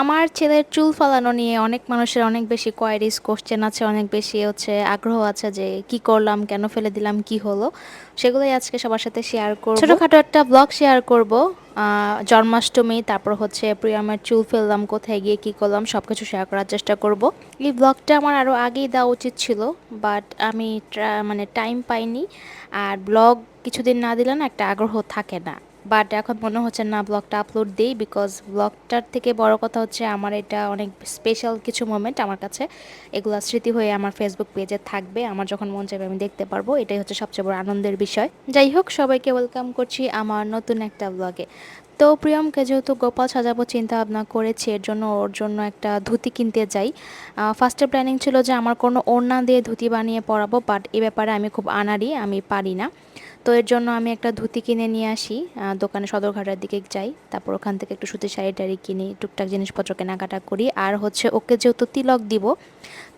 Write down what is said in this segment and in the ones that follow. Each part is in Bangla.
আমার ছেলের চুল ফালানো নিয়ে অনেক মানুষের অনেক বেশি কোয়ারিজ কোশ্চেন আছে, অনেক বেশি হচ্ছে আগ্রহ আছে যে কি করলাম, কেন ফেলে দিলাম, কি হলো, সেগুলোই আজকে সবার সাথে শেয়ার করব। ছোটোখাটো একটা ব্লগ শেয়ার করব। জন্মাষ্টমী, তারপর হচ্ছে প্রিয়ামের চুল ফেললাম, কোথায় গিয়ে কি করলাম সব কিছু শেয়ার করার চেষ্টা করব। এই ব্লগটা আমার আরও আগেই দেওয়া উচিত ছিল বাট আমি মানে টাইম পাইনি। আর ব্লগ কিছুদিন না দিলে না একটা আগ্রহ থাকে না। বাট এখন মনে হচ্ছে না ব্লগটা আপলোড দিই বিকজ ব্লগটার থেকে বড় কথা হচ্ছে আমার এটা অনেক স্পেশাল কিছু মোমেন্ট আমার কাছে। এগুলো স্মৃতি হয়ে আমার ফেসবুক পেজে থাকবে। আমার যখন মন চাইবে আমি দেখতে পারব। এটাই হচ্ছে সবচেয়ে বড় আনন্দের বিষয়। যাই হোক, সবাইকে ওয়েলকাম করছি আমার নতুন একটা ব্লগে তো প্রিয়মকে যেহেতু গোপাল সাজাবো চিন্তা ভাবনা করেছি, এর জন্য ওর জন্য একটা ধুতি কিনতে যাই। ফার্স্টে প্ল্যানিং ছিল যে আমার কোনো ওড়না দিয়ে ধুতি বানিয়ে পরাবো বাট এ ব্যাপারে আমি খুব আনাড়ি, আমি পারি না। তো এর জন্য আমি একটা ধুতি কিনে নিয়ে আসি দোকানে সদরঘাটার দিকে যাই, তারপর ওখান থেকে একটু সুতির শাড়ি টাড়ি কিনি, টুকটাক জিনিসপত্র কেনাকাটা করি, আর হচ্ছে ওকে যেহেতু তিলক দিব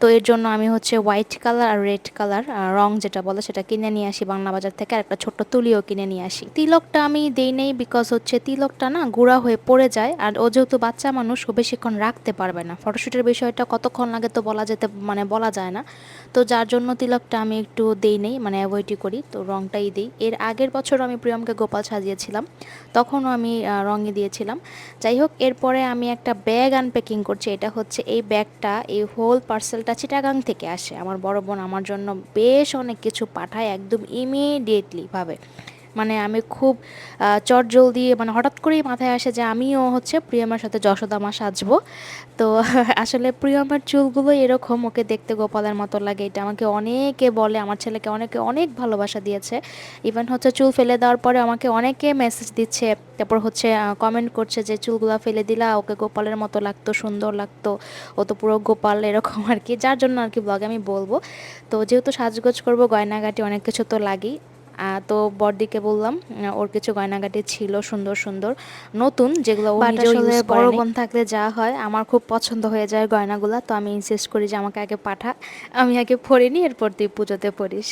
তো এর জন্য আমি হচ্ছে হোয়াইট কালার আর রেড কালার রং যেটা বলে সেটা কিনে নিয়ে আসি বাংলা বাজার থেকে, আর একটা ছোট্ট তুলিও কিনে নিয়ে আসি। তিলকটা আমি দেই নেই বিকজ হচ্ছে তিলকটা না গুঁড়া হয়ে পড়ে যায়, আর ও যেহেতু বাচ্চা মানুষ, ও বেশিক্ষণ রাখতে পারবে না। ফটোশ্যুটের বিষয়টা কতক্ষণ লাগে তো বলা যেতে মানে বলা যায় না। তো যার জন্য তিলকটা আমি একটু দেই নেই মানে অ্যাভয়েডই করি, তো রংটাই দিই। এর আগের বছর আমি প্রিয়মকে গোপাল সাজিয়েছিলাম, তখনও আমি রঙে দিয়েছিলাম। যাই হোক, এরপরে আমি একটা ব্যাগ আনপ্যাকিং করছি, এটা হচ্ছে এই ব্যাগটা এই হোল পার্সেলটা চিটাগাং থেকে আসে। আমার বড় বোন আমার জন্য বেশ অনেক কিছু পাঠায় একদম ইমিডিয়েটলি ভাবে। মানে আমি খুব চট জলদি মানে হঠাৎ করেই মাথায় আসে যে আমিও হচ্ছে প্রিয়মার সাথে যশোদামা সাজবো। তো আসলে প্রিয়মার চুলগুলো এরকম, ওকে দেখতে গোপালের মতো লাগে। এটা আমাকে অনেকে বলে, আমার ছেলেকে অনেকে অনেক ভালোবাসা দিয়েছে। ইভেন হচ্ছে চুল ফেলে দেওয়ার পরে আমাকে অনেকে মেসেজ দিচ্ছে। তারপর হচ্ছে কমেন্ট করছে যে চুলগুলো ফেলে দিলা, ওকে গোপালের মতো লাগতো, সুন্দর লাগতো। ও তো পুরো গোপাল এরকম আর কি। যার জন্য আর কি ব্লগে আমি বলব। তো যেহেতু সাজগোজ করব, গয়নাগাটি অনেক কিছু তো লাগেই। তো বড়দিকে বললাম ওর কিছু গয়নাগাটি ছিল সুন্দর সুন্দর। নতুন যেগুলো ও নিজেও আসলে বড় বোন থাকলে যা হয় আমার খুব পছন্দ হয়ে যায় গয়নাগুলো তো আমি ইনসিস্ট করি যে আমাকে আগে পাঠা আমি আগে পরে নিই এরপর তুই পুজোতে পড়িস।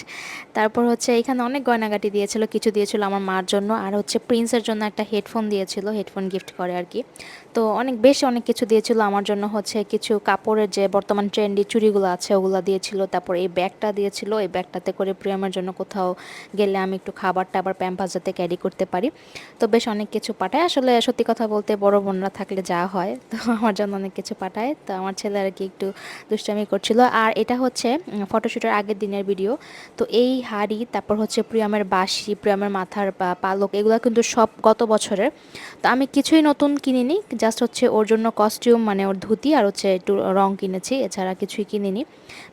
তারপর হচ্ছে এখানে অনেক গয়নাগাটি দিয়েছিল কিছু দিয়েছিল আমার মার জন্য আর হচ্ছে প্রিন্সের জন্য একটা হেডফোন দিয়েছিল হেডফোন গিফট করে আর কি। তো অনেক বেশ অনেক কিছু দিয়েছিল আমার জন্য হচ্ছে কিছু কাপড়ের যে বর্তমান ট্রেন্ডি চুড়িগুলো আছে ওগুলো দিয়েছিল। তারপর এই ব্যাগটা দিয়েছিল এই ব্যাগটাতে করে প্রিয়মের জন্য কোথাও গেলে আমি একটু খাবার টাবার প্যাম্পাস যাতে ক্যারি করতে পারি। তো বেশ অনেক কিছু পাঠায়। আসলে সত্যি কথা বলতে বড় বোনরা থাকলে যা হয়, তো আমার জন্য অনেক কিছু পাঠায়। তো আমার ছেলে আর কি একটু দুষ্টামি করছিল। আর এটা হচ্ছে ফটোশ্যুটের আগের দিনের ভিডিও তো এই হাড়ি, তারপর হচ্ছে প্রিয়ামের বাঁশি, প্রিয়ামের মাথার পালক, এগুলো কিন্তু সব গত বছরের। তো আমি কিছুই নতুন কিনিনি জাস্ট হচ্ছে ওর জন্য কস্টিউম মানে ওর ধুতি আর হচ্ছে একটু রং কিনেছি। এছাড়া কিছুই কিনিনি।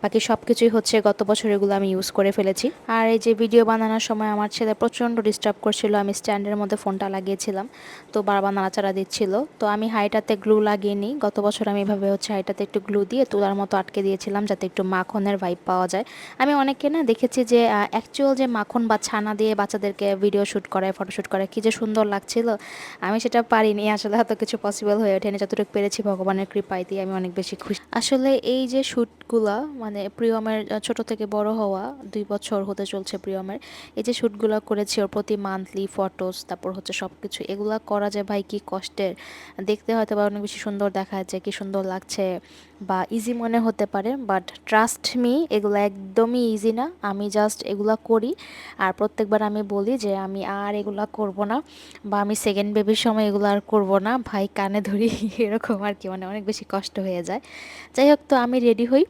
বাকি সব কিছুই হচ্ছে গত বছর এগুলো আমি ইউজ করে ফেলেছি। আর এই যে ভিডিও বানানোর সময় আমার ছেলে প্রচণ্ড ডিস্টার্ব করছিল, আমি স্ট্যান্ডের মধ্যে ফোনটা লাগিয়েছিলাম। তো বারবার নাড়াচাড়া দিচ্ছিল। তো আমি হাইটাতে গ্লু লাগিয়ে নিই। গত বছর আমি এভাবে হচ্ছে হাইটাতে একটু গ্লু দিয়ে তুলার মতো আটকে দিয়েছিলাম যাতে একটু মাখনের ভাইব পাওয়া যায়। আমি অনেকে না দেখেছি যে অ্যাকচুয়াল যে মাখন বা ছানা দিয়ে বাচ্চাদেরকে ভিডিও শ্যুট করে ফটোশ্যুট করে, কী যে সুন্দর লাগছিল, আমি সেটা পারিনি। আসলে হয়তো কিছু পসিবল হয়ে ওঠেনি। যতটুকু পেরেছি ভগবানের কৃপায় দিয়ে আমি অনেক বেশি খুশি। আসলে এই যে শ্যুটগুলা মানে প্রিয়মের ছোট থেকে বড় হওয়া, দুই বছর হতে চলছে প্রিয়মের এই যে শ্যুটগুলো করেছি, ওর প্রতি মান্থলি ফটোস তারপর হচ্ছে সব কিছু এগুলা করা যায় ভাই কি কষ্টের? দেখতে হয়তো বা অনেক বেশি সুন্দর দেখা যাচ্ছে, কি সুন্দর লাগছে বা ইজি মনে হতে পারে বাট ট্রাস্ট মি এগুলো একদমই ইজি না। আমি জাস্ট এগুলা করি। আর প্রত্যেকবার আমি বলি যে আমি আর এগুলা করব না বা আমি সেকেন্ড বেবির সময় এগুলো আর করব না। ভাই কানে ধরি এরকম আর কি মানে অনেক বেশি কষ্ট হয়ে যায়। যাই হোক, তো আমি রেডি হই।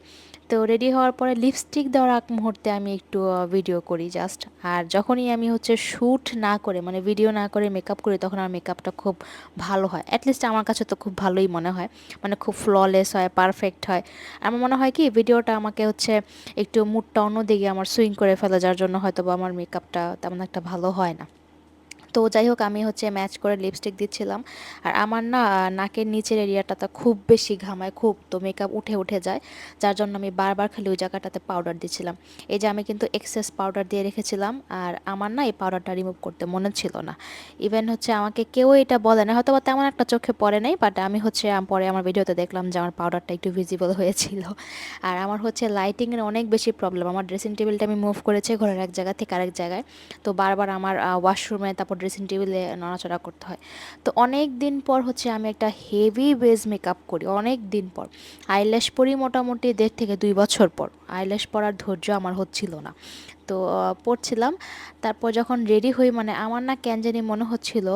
তো রেডি হওয়ার পরে লিপস্টিক দেওয়ার আগ মুহূর্তে আমি একটু ভিডিও করি জাস্ট আর যখনই আমি হচ্ছে শ্যুট না করে মানে ভিডিও না করে মেকআপ করি, তখন আমার মেকআপটা খুব ভালো হয়। অ্যাটলিস্ট আমার কাছে তো খুব ভালোই মনে হয়। মানে খুব ফ্ললেস হয় পারফেক্ট হয়। আমার মনে হয় কি ভিডিওটা আমাকে হচ্ছে একটু মুডটা অন্যদিকে আমার সুইং করে ফেলে, যার জন্য হয়তো বা আমার মেকআপটা তেমন একটা ভালো হয় না। তো যাই হোক, আমি হচ্ছে ম্যাচ করে লিপস্টিক দিচ্ছিলাম। আর আমার না, নাকের নিচের এরিয়াটাতে খুব বেশি ঘামায়, খুব তো মেকআপ উঠে উঠে যায়। যার জন্য আমি বারবার খালি ওই জায়গাটাতে পাউডার দিচ্ছিলাম। এই যে আমি কিন্তু এক্সেস পাউডার দিয়ে রেখেছিলাম, আর আমার না এই পাউডারটা রিমুভ করতে মনে ছিল না। ইভেন হচ্ছে আমাকে কেউ এটা বলে না হয়তো বা তেমন একটা চোখে পড়ে নাই বাট আমি হচ্ছে পরে আমার ভিডিওতে দেখলাম যে আমার পাউডারটা একটু ভিজিবল হয়েছিল। আর আমার হচ্ছে লাইটিংয়ের অনেক বেশি প্রবলেম আমার ড্রেসিং টেবিলটা আমি মুভ করেছি ঘরের এক জায়গা থেকে আরেক জায়গায়। তো বারবার আমার ওয়াশরুমে তারপর ড্রেসিং টেবিলে নড়াচড়া করতে হয়। তো অনেক দিন পর হচ্ছে আমি একটা হেভি বেজ মেকআপ করি, অনেক দিন পর। আইল্যাশ পরি মোটামুটি দেড় থেকে দুই বছর পর। আইল্যাশ পরার ধৈর্য আমার হচ্ছিল না। তো পড়ছিলাম। তারপর যখন রেডি হই মানে আমার না কেন জানি মনে হচ্ছিল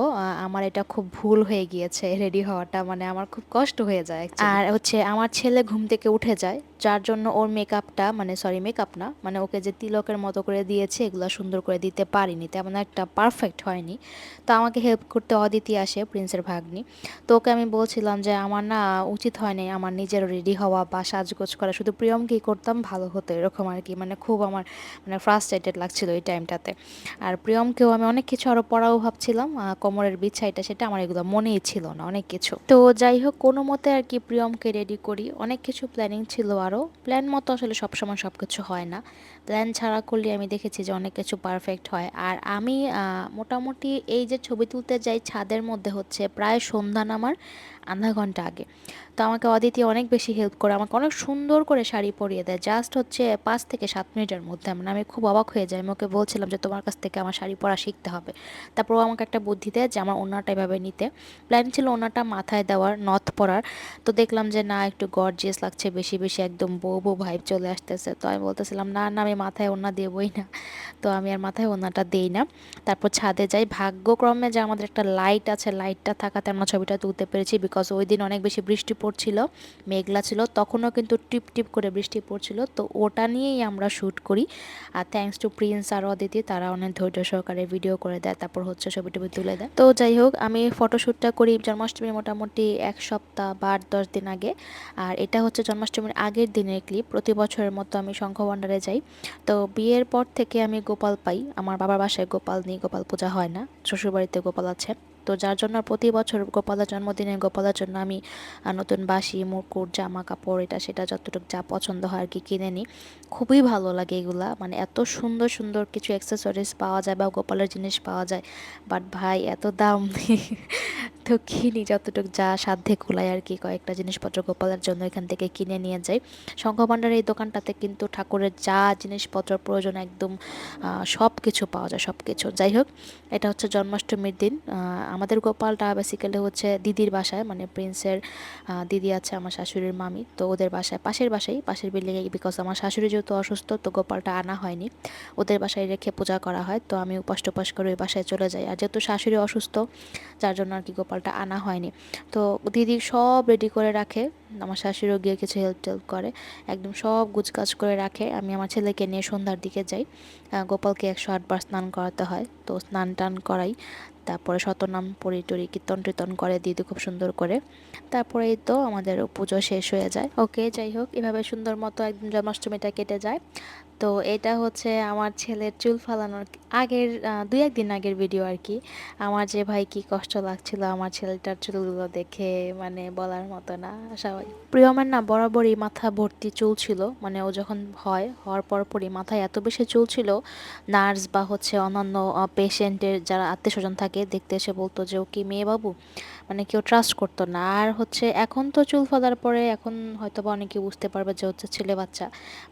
আমার এটা খুব ভুল হয়ে গিয়েছে রেডি হওয়াটা মানে আমার খুব কষ্ট হয়ে যায় আর হচ্ছে আমার ছেলে ঘুম থেকে উঠে যায়, যার জন্য ওর মেকআপটা মানে সরি মেকআপ না মানে ওকে যে তিলকের মতো করে দিয়েছে, এগুলো সুন্দর করে দিতে পারিনি, তেমন একটা পারফেক্ট হয়নি। তো আমাকে হেল্প করতে অদিতি আসে প্রিন্সের ভাগ্নি। তো ওকে আমি বলছিলাম যে, আমার না উচিত হয়নি আমার নিজের রেডি হওয়া বা সাজগোজ করা, শুধু প্রিয়মকেই করতাম, ভালো হতো, এরকম আর কি মানে খুব আমার মানে ফ্রাস্ট্রেটেড লাগছিল ওই টাইমটাতে আর প্রিয়মকেও আমি অনেক কিছু আরও পড়াও ভাবছিলাম কোমরের বিছাইটা সেটা আমার এগুলো মনেই ছিল না, অনেক কিছু। তো যাই হোক, কোনো মতে আর কি প্রিয়মকে রেডি করি। অনেক কিছু প্ল্যানিং ছিল আরও প্ল্যান মতো আসলে সবসময় সব কিছু হয় না। প্ল্যান ছাড়া করলে আমি দেখেছি যে অনেক কিছু পারফেক্ট হয়। আর আমি মোটামুটি এই যে ছবি তুলতে যাই ছাদের মধ্যে হচ্ছে প্রায় সন্ধ্যা নামার আধা ঘণ্টা আগে। তো আমাকে অদিতি অনেক বেশি হেল্প করে, আমাকে অনেক সুন্দর করে শাড়ি পরিয়ে দেয়। জাস্ট হচ্ছে পাঁচ থেকে সাত মিনিটের মধ্যে। মানে আমি খুব অবাক হয়ে যাই। আমি ওকে বলছিলাম যে তোমার কাছ থেকে আমার শাড়ি পরা শিখতে হবে। তারপর ও আমাকে একটা বুদ্ধি দেয় যে আমার ওনাটা এভাবে নিতে। প্ল্যান ছিল ওনাটা মাথায় দেওয়ার, নথ পরার। তো দেখলাম যে না, একটু গর্জিয়াস লাগছে, বেশি বেশি একদম বউ বউ ভাইব চলে আসতেছে। তো আমি বলতেছিলাম, না না, আমি মাথায় ওনা দেবই না। তো আমি আর মাথায় ওনাটা দেই না। তারপর ছাদে যাই। ভাগ্যক্রমে যে আমাদের একটা লাইট আছে লাইটটা থাকাতে আমরা ছবিটা তুলতে পেরেছি বিকজ ওই দিন অনেক বেশি বৃষ্টি পড়ছিল, মেঘলা ছিল, তখনও কিন্তু টিপ টিপ করে বৃষ্টি পড়ছিল। তো ওটা নিয়েই আমরা শ্যুট করি। আর থ্যাংকস টু প্রিন্স আর অদিতি, তারা অনেক ধৈর্য সহকারে ভিডিও করে দেয়, তারপর হচ্ছে ছবি টবি তুলে দেয়। তো যাই হোক, আমি ফটোশ্যুটটা করি জন্মাষ্টমীর মোটামুটি এক সপ্তাহ বা আট দশ দিন আগে। আর এটা হচ্ছে জন্মাষ্টমীর আগের দিনের ক্লিপ প্রতি বছরের মতো আমি শঙ্খভাণ্ডারে যাই। তো বিয়ের পর থেকে আমি গোপাল পাই। আমার বাবার বাসায় গোপাল নেই, গোপাল পূজা হয় না। শ্বশুরবাড়িতে গোপাল আছে। তো যার জন্য প্রতি বছর গোপালের জন্মদিনে গোপালের জন্য আমি নতুন বাসি, মুকুট জামা কাপড় এটা সেটা যতটুকু যা পছন্দ হয় আর কি কিনে নিই। খুবই ভালো লাগে এগুলা। মানে এত সুন্দর সুন্দর কিছু অ্যাক্সেসরিজ পাওয়া যায় বা গোপালের জিনিস পাওয়া যায়। বাট ভাই, এত দাম তো কিনি যতটুকু যা সাধ্যে কুলায় আর কি কয়েকটা জিনিসপত্র গোপালের জন্য এখান থেকে কিনে নিয়ে যাই। শঙ্খভাণ্ডার এই দোকানটাতে কিন্তু ঠাকুরের যা জিনিসপত্র প্রয়োজন একদম সব কিছু পাওয়া যায় সব কিছু যাই হোক, এটা হচ্ছে জন্মাষ্টমীর দিন। আমাদের গোপালটা বেসিক্যালি হচ্ছে দিদির বাসায় মানে প্রিন্সের দিদি আছে আমার শাশুড়ির মামি, তো ওদের বাসায়, পাশের বাসায়, পাশের বিল্ডিংয়ে বিকজ আমার শাশুড়ি যেহেতু অসুস্থ, তো গোপালটা আনা হয়নি। ওদের বাসায় রেখে পূজা করা হয়, তো আমি উপাস করে ওই বাসায় চলে যাই। আর যেহেতু শাশুড়ি অসুস্থ, যার জন্য আর কি গোপালটা আনা হয়নি। তো দিদি সব রেডি করে রাখে, আমার শাশুড়িও গিয়ে কিছু হেল্প টেল্প করে, একদম সব গুছগাছ করে রাখে। আমি আমার ছেলেকে নিয়ে সন্ধ্যার দিকে যাই গোপালকে একশো আটবার স্নান করাতে হয়, তো স্নান টান করাই। তারপরে শতনাম পরি টরি কীর্তন টীর্তন করে, দিদি খুব সুন্দর করে। তারপরে এই তো আমাদের পুজো শেষ হয়ে যায়। ওকে, যাই হোক, এভাবে সুন্দর মতো একদম জন্মাষ্টমীটা কেটে যায়। তো এটা হচ্ছে আমার ছেলের চুল ফালানোর আগের দুই একদিন আগের ভিডিও আর কি। আমার যে ভাই কি কষ্ট লাগছিল আমার ছেলেটার চুলগুলো দেখে মানে বলার মতো না সবাই প্রিয়মের না বরাবরই মাথা ভর্তি চুল ছিল মানে ও যখন হয়, হওয়ার পরপরই মাথায় এত বেশি চুল ছিল, নার্স বা হচ্ছে অন্যান্য পেশেন্টের যারা আত্মীয় স্বজন থাকে দেখতে এসে বলতো যে ও কি মেয়ে বাবু? মানে কেউ ট্রাস্ট করতো না। আর হচ্ছে এখন তো চুল ফলার পরে এখন হয়তো বা অনেকে বুঝতে পারবে যে হচ্ছে ছেলে বাচ্চা।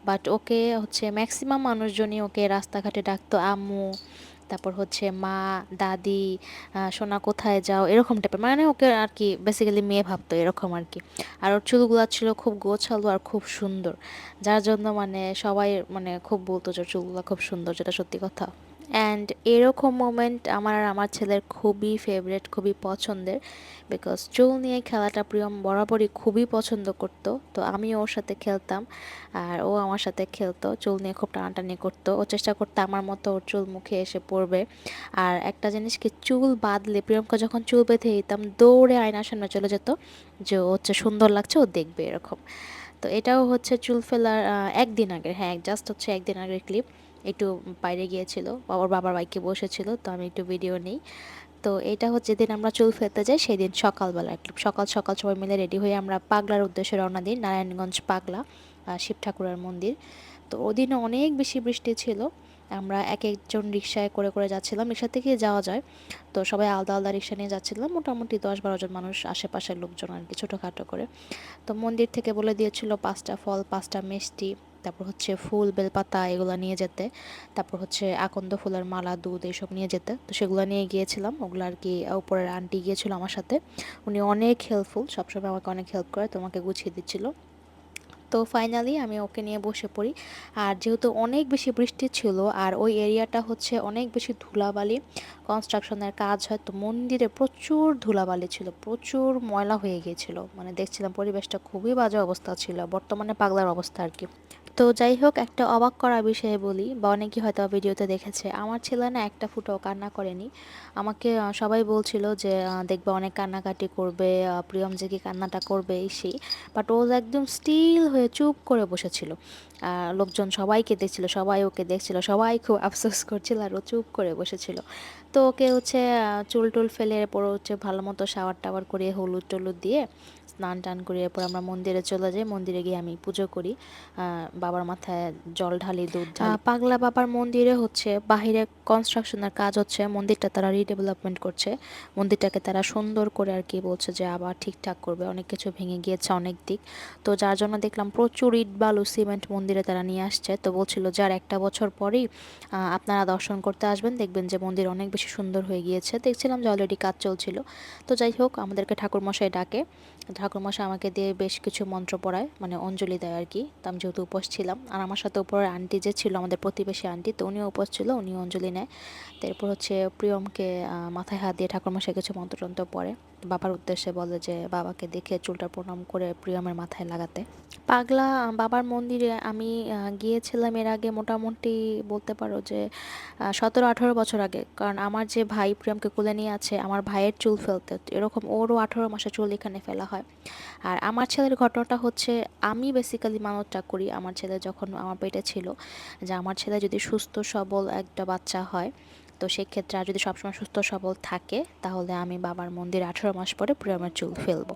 বাট ওকে হচ্ছে ম্যাক্সিমাম মানুষজনই ওকে রাস্তাঘাটে ডাকতো, আম্মু, তারপর হচ্ছে মা, দাদি সোনা কোথায় যাও? এরকম টাইপের মানে ওকে আর কি বেসিক্যালি মেয়ে ভাবতো এরকম আর কি। আর ওর চুলগুলো ছিল খুব গোছালো আর খুব সুন্দর। যার জন্য মানে সবাই মানে খুব বলতো যে চুলগুলো খুব সুন্দর, যেটা সত্যি কথা। অ্যান্ড এরকম মোমেন্ট আমার আর আমার ছেলের খুবই ফেভারেট খুবই পছন্দের বিকজ চুল নিয়ে খেলাটা প্রিয়ম বরাবরই খুবই পছন্দ করত। তো আমি ওর সাথে খেলতাম আর ও আমার সাথে খেলতো। চুল নিয়ে খুব টানাটানি করতো। ও চেষ্টা করতো আমার মতো ওর চুল মুখে এসে পড়বে। আর একটা জিনিস কি, চুল বাঁধলে প্রিয়মকে যখন চুল বেঁধে দিতাম, দৌড়ে আয়নার সামনে চলে যেত যে হচ্ছে সুন্দর লাগছে, ও দেখবে এরকম। তো এটাও হচ্ছে চুল ফেলার একদিন আগের হ্যাঁ জাস্ট হচ্ছে একদিন আগের ক্লিপ একটু বাইরে গিয়েছিল ওর বাবার বাইকে বসেছিল, তো আমি একটু ভিডিও নিই। তো এটা হচ্ছে যেদিন আমরা চুল ফেলতে যাই, সেদিন সকালবেলা একটু সকাল সকাল সবাই মিলে রেডি হয়ে আমরা পাগলার উদ্দেশ্যে রওনা দিই, নারায়ণগঞ্জ পাগলা শিব ঠাকুরের মন্দির। তো ওদিনে অনেক বেশি বৃষ্টি ছিল, আমরা এক একজন রিক্সায় করে করে যাচ্ছিলাম, রিক্সা থেকে যাওয়া যায়। তো সবাই আলাদা আলাদা রিক্সা নিয়ে যাচ্ছিলাম, মোটামুটি দশ বারো জন মানুষ, আশেপাশের লোকজন আর কি, ছোটোখাটো করে। তো মন্দির থেকে বলে দিয়েছিল পাঁচটা ফল, পাঁচটা মিষ্টি তারপর হচ্ছে ফুল, বেলপাতা এগুলো নিয়ে যেতে। তারপর হচ্ছে আকন্দ ফুলের মালা, দুধ এইসব নিয়ে যেতে। তো সেগুলো নিয়ে গিয়েছিলাম। ওগুলো আর কি উপরের আন্টি গিয়েছিল আমার সাথে। উনি অনেক হেল্পফুল সবসময় আমাকে অনেক হেল্প করে, তোমাকে গুছিয়ে দিচ্ছিল। তো ফাইনালি আমি ওকে নিয়ে বসে পড়ি। আর যেহেতু অনেক বেশি বৃষ্টি ছিল, আর ওই এরিয়াটা হচ্ছে অনেক বেশি ধুলাবালি কনস্ট্রাকশনের কাজ হয়, তো মন্দিরে প্রচুর ধুলাবালি ছিল, প্রচুর ময়লা হয়ে গিয়েছিল। মানে দেখছিলাম পরিবেশটা খুবই বাজে অবস্থা ছিল, বর্তমানে পাগলার অবস্থা আর কি। তো যাই হোক, একটা অবাক করা বিষয়ে বলি, বা অনেকেই হয়তো ভিডিওতে দেখেছে। আমার ছেলে না একটা ফুটাও কান্না করেনি। আমাকে সবাই বলছিল যে দেখবে অনেক কান্নাকাটি করবে প্রিয়ম যে কি কান্নাটা করবে, এই সেই। বাট ও একদম স্টিল হয়ে চুপ করে বসেছিল। লোকজন সবাইকে দেখছিল, সবাই ওকে দেখছিল, সবাই খুব আফসোস করছিল আর ও চুপ করে বসেছিল। তো ওকে হচ্ছে চুল টুল ফেলে এরপর হচ্ছে ভালো মতো শাওয়ার টাওয়ার করে হলুদ টলুদ দিয়ে স্নান টান করি এরপর আমরা মন্দিরে চলে যাই। মন্দিরে গিয়ে আমি পুজো করি। বাবার মাথায় জল ঢালি, দুধ পাগলা বাবার মন্দিরে হচ্ছে বাহিরে কনস্ট্রাকশনের কাজ হচ্ছে, মন্দিরটা তারা রিডেভেলপমেন্ট করছে। মন্দিরটাকে তারা সুন্দর করে আর কি বলছে যে আবার ঠিকঠাক করবে। অনেক কিছু ভেঙে গিয়েছে অনেক দিক। তো যার জন্য দেখলাম প্রচুর ইট বালু সিমেন্ট মন্দিরে তারা নিয়ে আসছে। তো বলছিল যে আর একটা বছর পরেই আপনারা দর্শন করতে আসবেন। দেখবেন যে মন্দির অনেক বেশি সুন্দর হয়ে গিয়েছে। দেখছিলাম যে অলরেডি কাজ চলছিল। তো যাই হোক, আমাদেরকে ঠাকুরমশাই ডাকে। ঠাকুরমশাই আমাকে দিয়ে বেশ কিছু মন্ত্র পড়ায় মানে অঞ্জলি দেয় আর কি তো আমি যেহেতু উপোস ছিলাম, আর আমার সাথে উপরের আন্টি যে ছিল আমাদের প্রতিবেশী আন্টি, তো উনিও উপোস ছিল, উনিও অঞ্জলি নেয়। তারপর হচ্ছে প্রিয়মকে মাথায় হাত দিয়ে ঠাকুরমশাই কিছু মন্ত্রতন্ত্র পড়ে। বাবার উদ্দেশ্যে বলে যে, বাবাকে দেখে চুলটা প্রণাম করে প্রিয়মের মাথায় লাগাতে। পাগলা, বাবার মন্দিরে আমি গিয়েছিলাম এর আগে মোটামুটি বলতে পারো যে সতেরো, আঠারো বছর আগে। কারণ আমার যে ভাই প্রিয়মকে কোলে নিয়ে আছে, আমার ভাইয়ের চুল ফেলতে, এরকম ওরও আঠারো মাসে চুল এখানে ফেলা হয়। আর আমার ছেলের ঘটনাটা হচ্ছে, আমি বেসিক্যালি মানতটা করি আমার ছেলে যখন আমার পেটে ছিল, যে আমার ছেলে যদি সুস্থ, সবল একটা বাচ্চা হয় তো সেক্ষেত্রে আর যদি সবসময় সুস্থ সবল থাকে, তাহলে আমি বাবার মন্দির আঠেরো মাস পরে প্রিয়মের চুল ফেলব।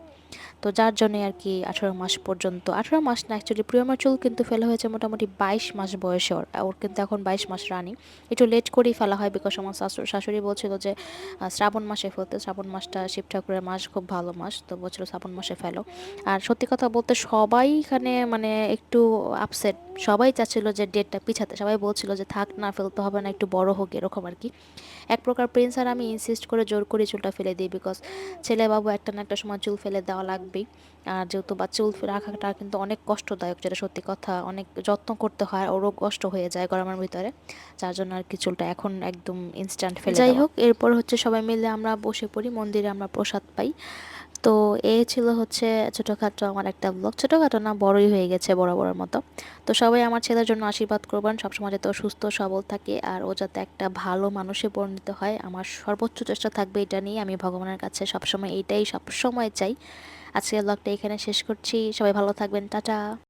তো যার জন্যে আর কি আঠেরো মাস পর্যন্ত, আঠেরো মাস না অ্যাকচুয়ালি প্রিয়মের চুল কিন্তু ফেলা হয়েছে মোটামুটি বাইশ মাস বয়সে ওর ওর কিন্তু এখন বাইশ মাস রানি। একটু লেট করেই ফেলা হয় বিকজ আমার শাশুড়ি শাশুড়ি বলছিল যে শ্রাবণ মাসে ফেলতে, শ্রাবণ মাসটা শিব ঠাকুরের মাস, খুব ভালো মাস, তো বলছিল শ্রাবণ মাসে ফেলো। আর সত্যি কথা বলতে সবাই এখানে মানে একটু আপসেট সবাই চাচ্ছিল যে ডেটটা পিছাতে সবাই বলছিল যে থাক না ফেলতে হবে না একটু বড় হোক এরকম আর কি। এক প্রকার প্রিন্স আর আমি ইনসিস্ট করে জোর করে চুলটা ফেলে দিই বিকজ ছেলে বাবু একটা না একটা সময় চুল ফেলে দেওয়া লাগবেই। আর যেহেতু বা চুল রাখাটা কিন্তু অনেক কষ্টদায়ক যেটা সত্যি কথা অনেক যত্ন করতে হয় ওরও কষ্ট হয়ে যায় গরমের ভিতরে। যার জন্য আর কি চুলটা এখন একদম ইনস্ট্যান্ট ফেলে যাই হোক এরপর হচ্ছে সবাই মিলে আমরা বসে পড়ি মন্দিরে আমরা প্রসাদ পাই। তো এ ছিল হচ্ছে ছোটোখাটো আমার একটা ব্লগ ছোটোখাটো না, বড়ই হয়ে গেছে বড় বড়োর মতো। তো সবাই আমার ছেলের জন্য আশীর্বাদ করবেন। সবসময় যাতে সুস্থ, সবল থাকে আর ও যাতে একটা ভালো মানুষে পরিণত হয়। আমার সর্বোচ্চ চেষ্টা থাকবে এটা নিয়ে। আমি ভগবানের কাছে সবসময় এইটাই সবসময় চাই। আজকের ব্লগটা এখানে শেষ করছি। সবাই ভালো থাকবেন। টাটা।